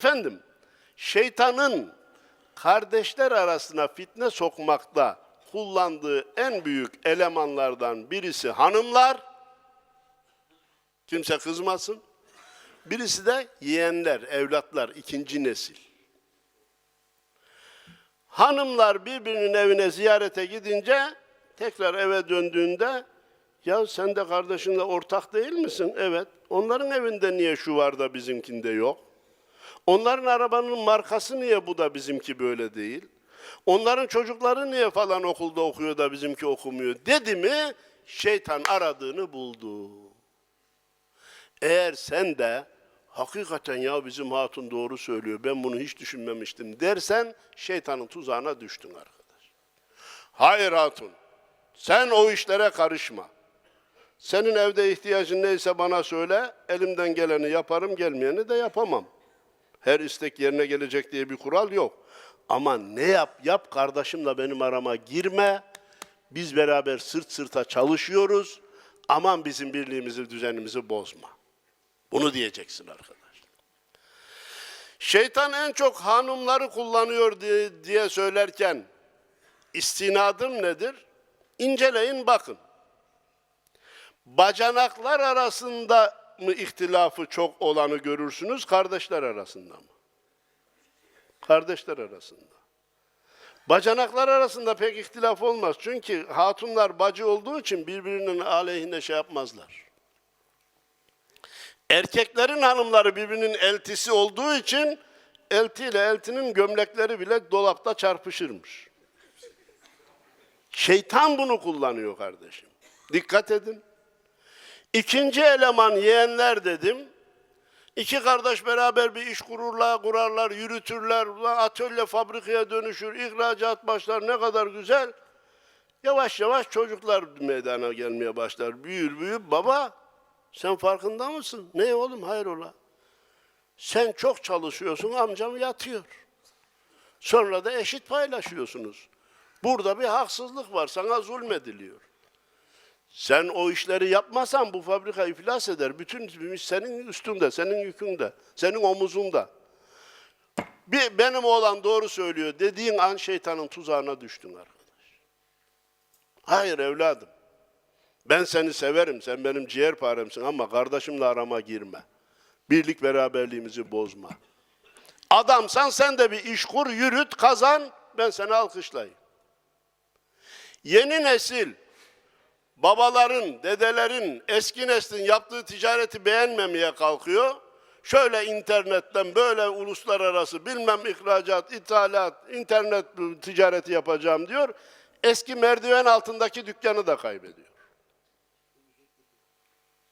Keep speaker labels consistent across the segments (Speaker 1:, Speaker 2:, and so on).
Speaker 1: Efendim, şeytanın kardeşler arasına fitne sokmakta kullandığı en büyük elemanlardan birisi hanımlar. Kimse kızmasın. Birisi de yeğenler, evlatlar, ikinci nesil. Hanımlar birbirinin evine ziyarete gidince tekrar eve döndüğünde ya sen de kardeşinle ortak değil misin? Evet. Onların evinde niye şu var da bizimkinde yok? Onların arabanın markası niye bu da bizimki böyle değil? Onların çocukları niye falan okulda okuyor da bizimki okumuyor? Dedi mi şeytan aradığını buldu. Eğer sen de hakikaten ya bizim hatun doğru söylüyor ben bunu hiç düşünmemiştim dersen şeytanın tuzağına düştün arkadaş. Hayır hatun sen o işlere karışma. Senin evde ihtiyacın neyse bana söyle elimden geleni yaparım gelmeyeni de yapamam. Her istek yerine gelecek diye bir kural yok. Ama ne yap yap kardeşimle benim arama girme. Biz beraber sırt sırta çalışıyoruz. Aman bizim birliğimizi, düzenimizi bozma. Bunu diyeceksin arkadaş. Şeytan en çok hanımları kullanıyor diye, diye söylerken istinadım nedir? İnceleyin bakın. Bacanaklar arasında mı ihtilafı çok olanı görürsünüz, kardeşler arasında mı? Kardeşler arasında. Bacanaklar arasında pek ihtilaf olmaz. Çünkü hatunlar bacı olduğu için birbirinin aleyhine şey yapmazlar. Erkeklerin hanımları birbirinin eltisi olduğu için eltiyle eltinin gömlekleri bile dolapta çarpışırmış. Şeytan bunu kullanıyor kardeşim. Dikkat edin. İkinci eleman yeğenler dedim. İki kardeş beraber bir iş kururlar, kurarlar, yürütürler. Atölye fabrikaya dönüşür, ihracat başlar ne kadar güzel. Yavaş yavaş çocuklar meydana gelmeye başlar. Büyür büyür. Baba sen farkında mısın? Ne oğlum hayrola? Sen çok çalışıyorsun amcam yatıyor. Sonra da eşit paylaşıyorsunuz. Burada bir haksızlık var. Sana zulmediliyor. Sen o işleri yapmasan bu fabrika iflas eder. Bütün senin üstünde, senin yükünde, senin omuzunda. Bir, benim oğlan doğru söylüyor dediğin an şeytanın tuzağına düştün arkadaş. Hayır evladım. Ben seni severim, sen benim ciğerparemsin ama kardeşimle arama girme. Birlik beraberliğimizi bozma. Adamsan sen de bir iş kur, yürüt, kazan, ben seni alkışlayayım. Yeni nesil babaların, dedelerin, eski neslin yaptığı ticareti beğenmemeye kalkıyor. Şöyle internetten böyle uluslararası bilmem ihracat, ithalat, internet ticareti yapacağım diyor. Eski merdiven altındaki dükkanı da kaybediyor.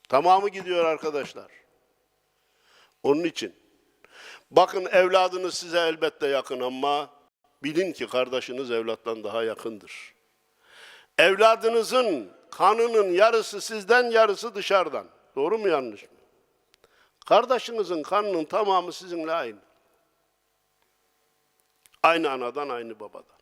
Speaker 1: Tamamı gidiyor arkadaşlar. Onun için bakın evladınız size elbette yakın ama bilin ki kardeşiniz evlattan daha yakındır. Evladınızın kanının yarısı sizden, yarısı dışarıdan. Doğru mu yanlış mı? Kardeşinizin kanının tamamı sizinle aynı. Aynı anadan, aynı babadan.